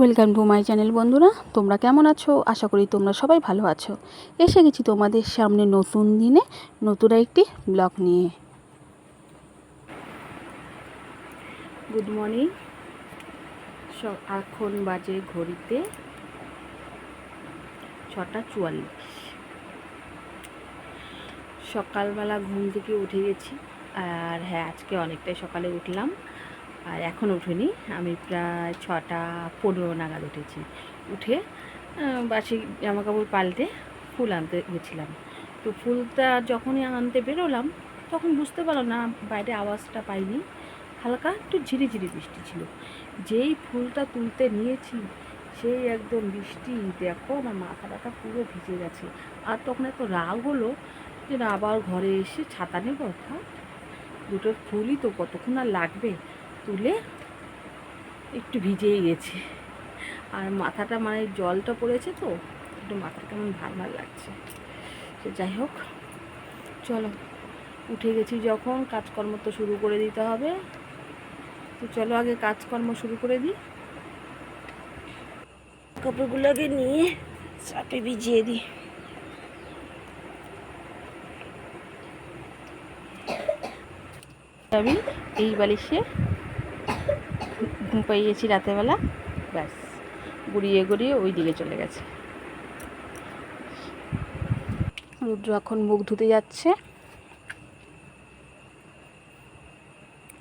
Welcome to my channel বন্ধুরা, তোমরা কেমন আছো? আশা করি তোমরা সবাই ভালো আছো। এসে গেছি তোমাদের সামনে নতুন দিনে, নতুন একটি ব্লগ নিয়ে। গুড মর্নিং সব এখন বাজে ঘড়িতে ছটা চুয়াল্লিশ। সকালবেলা ঘুম থেকে উঠে গেছি, আর হ্যাঁ আজকে অনেকটাই সকালে উঠলাম। আর এখন উঠিনি। আমি প্রায় ছটা পনেরো নাগাদ উঠেছি। উঠে বাসি জামা কাপড় পাল্টে ফুল আনতে গেছিলাম। তো ফুলটা যখনই আনতে বেরোলাম, তখন বুঝতে পারলাম না, বাইরে আওয়াজটা পাইনি। হালকা একটু ঝিরিঝিরি বৃষ্টি ছিল। যেই ফুলটা তুলতে নিয়েছি, সেই একদম বৃষ্টি, দেখো আমার মাথা ব্যথা পুরো ভিজে গেছে। আর তখন এত রাগ হলো যে না, আবার ঘরে এসে ছাতা নেব? অর্থাৎ দুটো ফুলই তো কতক্ষণ আর লাগবে? তুলে একটু ভিজেই গেছে। আর মাথাটা মানে জলটা পড়েছে তো, একটু মাথা কেমন ভার ভার লাগছে। তো যাই হোক, চলো, উঠে গেছি যখন, কাজকর্ম তো শুরু করে দিতে হবে। তো চলো আগে কাজকর্ম শুরু করে দিই। কাপড়গুলোকে নিয়ে চাপে ভিজিয়ে দিই। আমি এই বালিশে ঘুম পাই গেছি রাতেরবেলা। ব্যাস, গুড়িয়ে গুড়িয়ে ওই দিকে চলে গেছে। রুদ্র এখন মুখ ধুতে যাচ্ছে।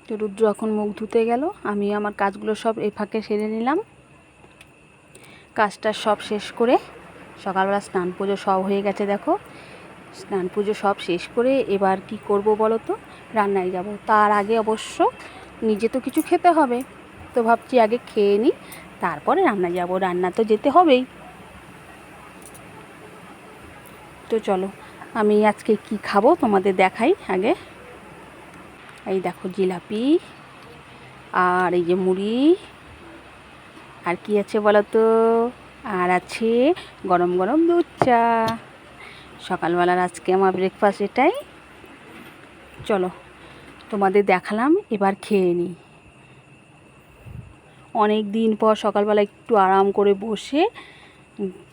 তো রুদ্র এখন মুখ ধুতে গেল। আমি আমার কাজগুলো সব এ ফাঁকে সেরে নিলাম। কাজটা সব শেষ করে সকালবেলা স্নান পুজো সব হয়ে গেছে, দেখো। স্নান পুজো সব শেষ করে এবার কি করব বলো তো? রান্নায় যাব। তার আগে অবশ্য নিজে তো কিছু খেতে হবে। তো ভাবছি আগে খেয়ে নিই, তারপরে রান্না যাব। রান্না তো যেতে হবেই। তো চলো, আমি আজকে কি খাব তোমাদের দেখাই আগে। এই দেখো জিলাপি আর এই যে মুড়ি আর কি আছে বলো তো আর আছে গরম গরম দুধ চা। সকালবেলার আজকে আমার ব্রেকফাস্ট এটাই। চলো, তোমাদের দেখালাম, এবার খেয়ে নিই। অনেক দিন পর সকালবেলা একটু আরাম করে বসে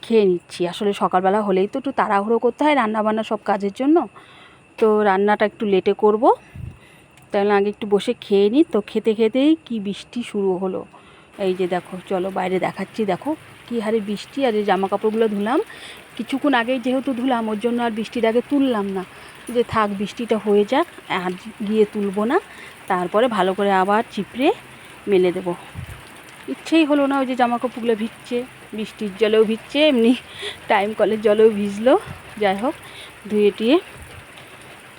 খেয়ে নিচ্ছি। আসলে সকালবেলা হলেই তো একটু তাড়াহুড়ো করতে হয় রান্নাবান্না সব কাজের জন্য। তো রান্নাটা একটু লেটে করব। তাহলে আগে একটু বসে খেয়ে নিই। তো খেতে খেতেই কি বৃষ্টি শুরু হলো? এই যে দেখো, চলো বাইরে দেখাচ্ছি। দেখো কী হারে বৃষ্টি। আর এই জামা কাপড়গুলো ধুলাম। কিছুক্ষণ আগেই যেহেতু ধুলাম, ওর জন্য আর বৃষ্টির আগে তুললাম না। যে থাক, বৃষ্টিটা হয়ে যাক, আর গিয়ে তুলবো না। তারপরে ভালো করে আবার চিপড়ে মেলে দেবো। ইচ্ছেই হলো না ওই যে জামা কাপড়গুলো ভিজছে, বৃষ্টির জলেও ভিজছে, এমনি টাইম কলের জলেও ভিজলো। যাই হোক, ধুয়ে টুয়ে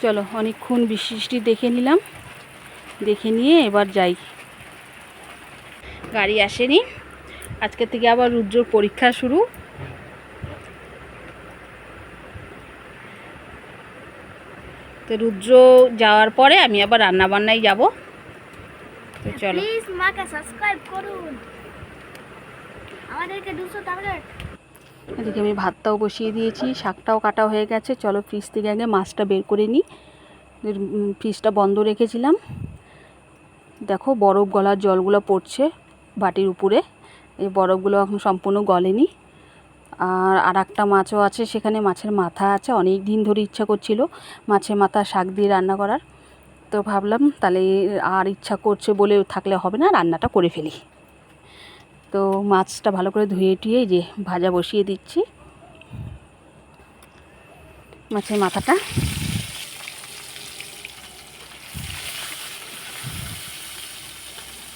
চলো অনেকক্ষণ বৃষ্টি দেখে নিলাম। দেখে নিয়ে এবার যাই। গাড়ি আসেনি। আজকে থেকে আবার রুদ্রর পরীক্ষা শুরু। তো রুদ্র যাওয়ার পরে আমি আবার রান্না বান্নায় যাব। তো চলো। প্লিজ মাকে সাবস্ক্রাইব করুন। আমাদেরকে দুশো টার্গেট এদিকে আমি ভাতটাও বসিয়ে দিয়েছি শাকটাও কাটা হয়ে গেছে। চলো ফ্রিজ থেকে আগে মাছটা বের করে নিই। ফ্রিজটা বন্ধ রেখেছিলাম। দেখো বরফ গলার জলগুলো পড়ছে বাটির উপরে। এই বরফগুলো এখন সম্পূর্ণ গলেনি। আর আর একটা মাছও আছে সেখানে মাছের মাথা আছে। অনেক দিন ধরে ইচ্ছা করছিল মাছের মাথা শাক দিয়ে রান্না করার। তো ভাবলাম তাহলে, আর ইচ্ছা করছে বলে থাকলে হবে না, রান্নাটা করে ফেলি। তো মাছটা ভালো করে ধুয়ে টুয়ে যে ভাজা বসিয়ে দিচ্ছি। মাছের মাথাটা।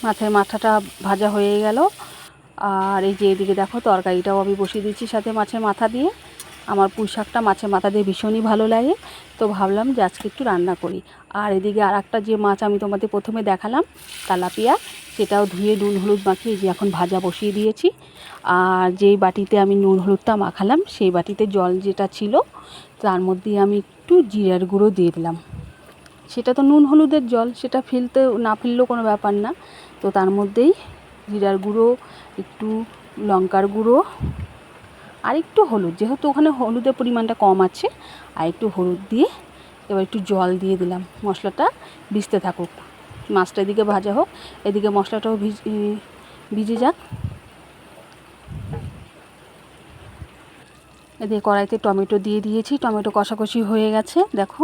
মাছের মাথাটা ভাজা হয়ে গেল। আর এই যে এদিকে দেখো, তরকারিটাও আমি বসিয়ে দিচ্ছি সাথে মাছের মাথা দিয়ে। আমার পুঁই শাকটা মাছের মাথা দিয়ে ভীষণই ভালো লাগে। তো ভাবলাম যে আজকে একটু রান্না করি। আর এদিকে আর একটা যে মাছ আমি তোমাদের প্রথমে দেখালাম, তালাপিয়া, সেটাও ধুয়ে নুন হলুদ মাখিয়ে যে এখন ভাজা বসিয়ে দিয়েছি। আর যেই বাটিতে আমি নুন হলুদটা মাখালাম, সেই বাটিতে জল যেটা ছিল, তার মধ্যে আমি একটু জিরার গুঁড়ো দিয়ে দিলাম। সেটা তো নুন হলুদের জল, সেটা ফেলতে, না ফেললেও কোনো ব্যাপার না। তো তার মধ্যেই জিরার গুঁড়ো, একটু লঙ্কার গুঁড়ো আর একটু হলুদ, যেহেতু ওখানে হলুদের পরিমাণটা কম আছে আর একটু হলুদ দিয়ে এবার একটু জল দিয়ে দিলাম। মশলাটা ভিজতে থাকুক। মাছটা এদিকে ভাজা হোক, এদিকে মশলাটাও ভিজে যাক। এদিকে কড়াইতে টমেটো দিয়ে দিয়েছি, টমেটো কষাকষি হয়ে গেছে, দেখো।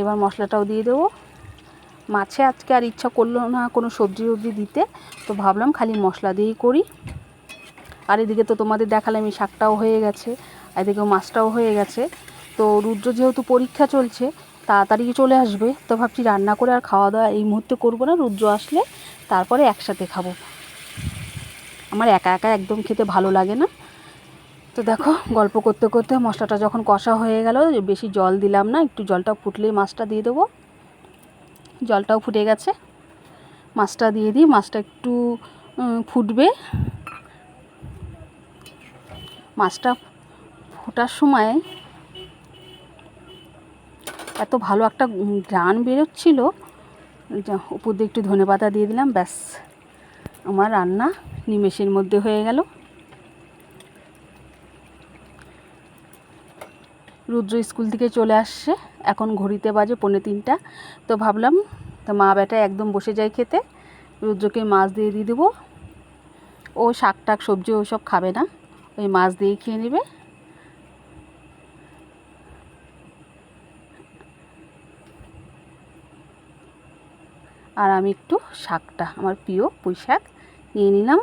এবার মশলাটাও দিয়ে দেবো। মাছে আজকে আর ইচ্ছা করল না কোনো সবজি টবজি দিতে, তো ভাবলাম খালি মশলা দিয়েই করি। আর এদিকে তো তোমাদের দেখালাম এই শাকটাও হয়ে গেছে এদিকে মাছটাও হয়ে গেছে। তো রুদ্র যেহেতু পরীক্ষা চলছে, তাড়াতাড়ি চলে আসবে, তো ভাবছি রান্না করে আর খাওয়া দাওয়া এই মুহূর্তে করব না, রুদ্র আসলে তারপরে একসাথে খাব। আমার একা একা একদম খেতে ভালো লাগে না। তো দেখো, গল্প করতে করতে মশলাটা যখন কষা হয়ে গেল, বেশি জল দিলাম না, একটু জলটা ফুটলেই মাছটা দিয়ে দেবো। জলটাও ফুটে গেছে। মাছটা দিয়ে দিই, মাছটা একটু ফুটবে। মাছটা ফোটার সময় এত ভালো একটা ঘ্রাণ বেরোচ্ছিল উপর দিয়ে একটু ধনে পাতা দিয়ে দিলাম, ব্যাস। আমার রান্না নিমেষের মধ্যে হয়ে গেল। রুদ্র স্কুল থেকে চলে আসছে, এখন ঘড়িতে বাজে পৌনে তিনটা। তো ভাবলাম, তো মা বেটা একদম বসে যায় খেতে, রুদ্রকে মাছ দিয়ে দিয়ে দেবো। ও শাক টাক সবজি ওসব খাবে না। ওই মাছ দিয়েই খেয়ে নেবে। আর আমি একটু শাকটা, আমার প্রিয় পুঁই শাক নিয়ে নিলাম।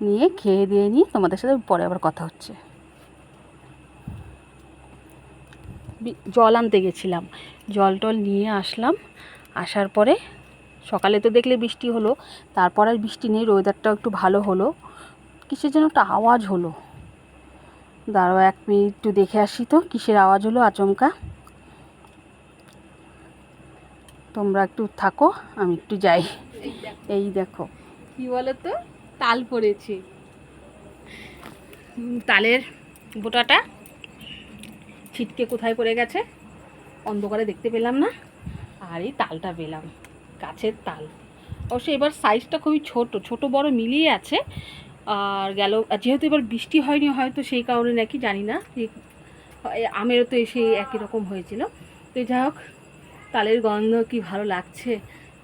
নিয়ে খেয়ে দিয়ে নিয়ে তোমাদের সাথে পরে আবার কথা হচ্ছে। জল আনতে গেছিলাম। জল টল নিয়ে আসলাম। আসার পরে সকালে তো দেখলে বৃষ্টি হলো, তারপর আর বৃষ্টি নেই ওয়েদারটাও একটু ভালো হলো। কিসের যেন একটা আওয়াজ হলো? দাঁড়াও এক মিনিট, একটু দেখে আসি তো, কিসের আওয়াজ হলো আচমকা? তোমরা একটু থাকো, আমি একটু যাই। এই দেখো। কি বলো তো তাল পড়েছে। তালের বোটাটা ছিটকে কোথায় পড়ে গেছে? অন্ধকারে দেখতে পেলাম না। আর এই তালটা পেলাম। গাছের তাল। অবশ্য এবার সাইজটা খুবই ছোট ছোট বড় মিলিয়ে আছে। আর গেল যেহেতু এবার বৃষ্টি হয়নি হয়তো সেই কারণে নাকি জানি না আমেরও তো এসে একই রকম হয়েছিল। তো যাই হোক, তালের গন্ধ কি ভালো লাগছে?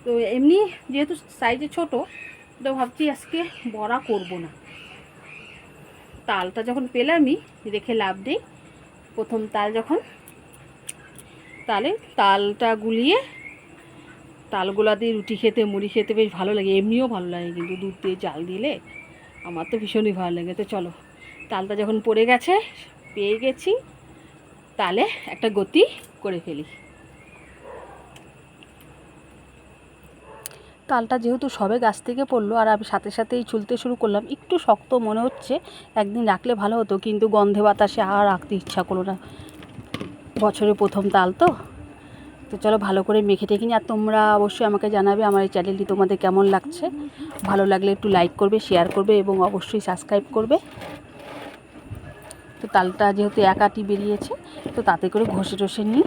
তো এমনি যেহেতু সাইজে ছোট, তো ভাবছি আজকে বড়া করব না। তালটা যখন পেলামই রেখে লাভ নেই। প্রথম তাল যখন, তালে তালটা গুলিয়ে তালগোলা দিয়ে রুটি খেতে, মুড়ি খেতে বেশ ভালো লাগে, এমনিও ভালো লাগে কিন্তু দুধ দিয়ে চাল দিলে আমার তো ভীষণই ভালো লাগে। তো চলো, তালটা যখন পড়ে গেছে, পেয়ে গেছি, তালে একটা গতি করে ফেলি। তালটা যেহেতু সবে গাছ থেকে পড়ল আর আমি সাথে সাথেই ছুলতে শুরু করলাম, একটু শক্ত মনে হচ্ছে, একদিন রাখলে ভালো হতো, কিন্তু গন্ধে বাতাসে আর রাখতে ইচ্ছা করল না। বছরের প্রথম তাল তো। তো চলো ভালো করে মেখে টেখে নিই। আর তোমরা অবশ্যই আমাকে জানাবে আমার এই চ্যানেলটি তোমাদের কেমন লাগছে। ভালো লাগলে একটু লাইক করবে শেয়ার করবে এবং অবশ্যই সাবস্ক্রাইব করবে। তো তালটা যেহেতু একাটি বেরিয়েছে, তো তাতে করে ঘষে টষে নিই।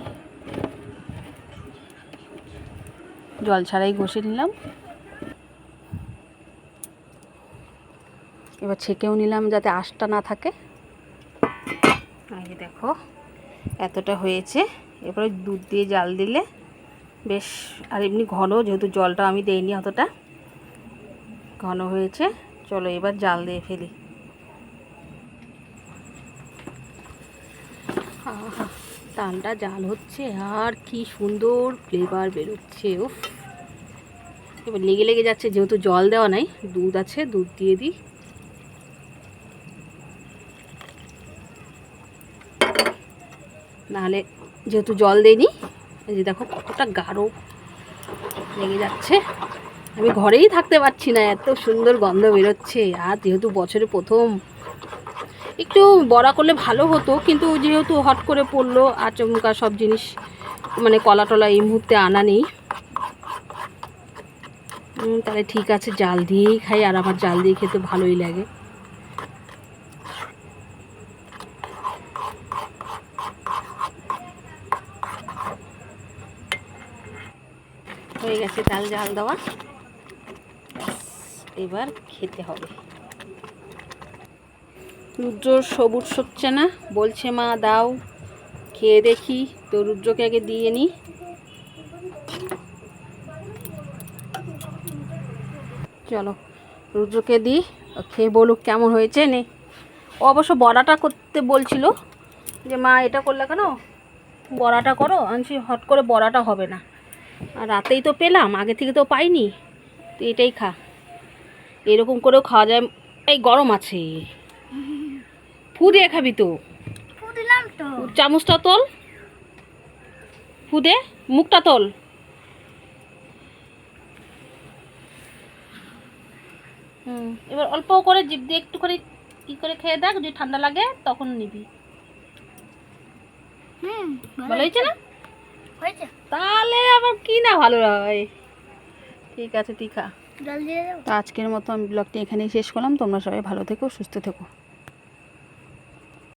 জল ছাড়াই ঘষে নিলাম। এবার ছেঁকেও নিলাম যাতে আশটা না থাকে। দেখো, এতটা হয়েছে। এরপরে দুধ দিয়ে জাল দিলে বেশ, আর এমনি ঘন যেহেতু জলটা আমি দেইনি অতটা, ঘন হয়েছে। চলো এবার জাল দিয়ে ফেলি। তালটা জাল হচ্ছে, আর কি সুন্দর ফ্লেভার বেরোচ্ছে ও এবার লেগে লেগে যাচ্ছে, যেহেতু জল দেওয়া নাই, দুধ আছে, দুধ দিয়ে দিই। নাহলে যেহেতু জল দেয়নি এই যে দেখো কতটা গাঢ় লেগে যাচ্ছে। আমি ঘরেই থাকতে পারছি না, এত সুন্দর গন্ধ বেরোচ্ছে। আর যেহেতু বছরে প্রথম, একটু বড়া করলে ভালো হতো, কিন্তু যেহেতু হট করে পড়ল, আচমকা সব জিনিস মানে কলা টলা এই মুহূর্তে আনা নেই। তাহলে ঠিক আছে, জাল দিয়েই খাই, আর আমার জাল দিয়ে খেতে ভালোই লাগে। গেছে ডাল জাল দেওয়া। এবার খেতে হবে। রুদ্রর সবুজ হচ্ছে না, বলছে, মা, দাও, খেয়ে দেখি। তো রুদ্রকে আগে দিয়ে নিই চলো, রুদ্রকে দিই খেয়ে বলুক কেমন হয়েছে। নে, অবশ্য বড়াটা করতে বলছিল যে, মা, এটা করলে কেন? বড়াটা করো। আনছি হট করে বড়াটা হবে না। আর রাতেই তো পেলাম আগে থেকে তো পাইনি। তো এটাই খা। এরকম করেও খাওয়া যায় এই গরম আছে। ফু দিয়ে খাবি তো। চামচটা তোল। ফু দে মুখটা তোল। হুম এবার অল্প করে জিভ দিয়ে একটুখানি কি করে খেয়ে দেখ যদি ঠান্ডা লাগে তখন নিবি। হুম ভালো হয়েছে। না? হয়েছে। তাহলে আমার কি না ভালো হয়? ঠিক আছে তুই খা জল দিয়ে দেবো তো আজকের মতো আমি ব্লগটি এখানেই শেষ করলাম। তোমরা সবাই ভালো থেকো সুস্থ থেকো।